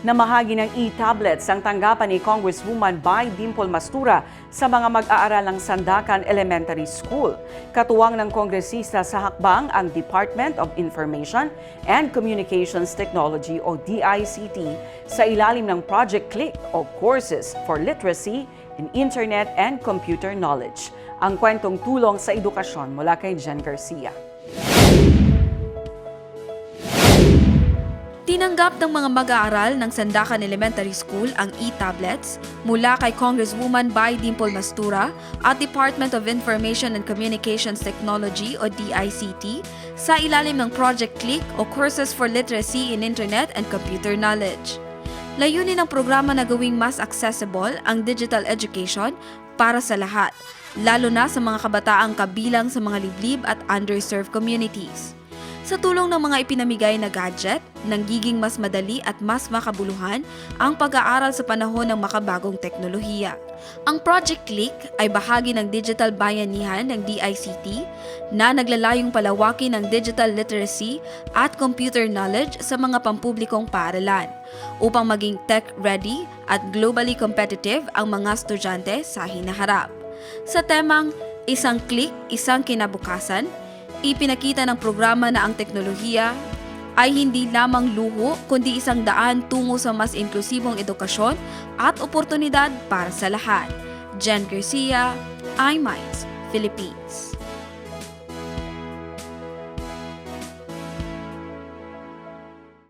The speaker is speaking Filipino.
Namahagi ng e-tablets ang tanggapan ni Congresswoman Bai Dimple Mastura sa mga mag-aaralang Sandakan Elementary School. Katuwang ng kongresista sa hakbang ang Department of Information and Communications Technology o DICT sa ilalim ng Project CLICK o Courses for Literacy in Internet and Computer Knowledge. Ang kwentong tulong sa edukasyon mula kay Jen Garcia. Tinanggap ng mga mag-aaral ng Sandakan Elementary School ang e-tablets mula kay Congresswoman Bai Dimple Mastura at Department of Information and Communications Technology o DICT sa ilalim ng Project CLICK o Courses for Literacy in Internet and Computer Knowledge. Layunin ng programa na gawing mas accessible ang digital education para sa lahat, lalo na sa mga kabataang kabilang sa mga liblib at underserved communities. Sa tulong ng mga ipinamigay na gadget, nanggiging mas madali at mas makabuluhan ang pag-aaral sa panahon ng makabagong teknolohiya. Ang Project Click ay bahagi ng digital bayanihan ng DICT na naglalayong palawakin ang digital literacy at computer knowledge sa mga pampublikong paaralan upang maging tech-ready at globally competitive ang mga estudyante sa hinaharap. Sa temang Isang Click, Isang Kinabukasan, ipinakita ng programa na ang teknolohiya ay hindi lamang luho kundi isang daan tungo sa mas inklusibong edukasyon at oportunidad para sa lahat. Jen Garcia, iMinds, Philippines.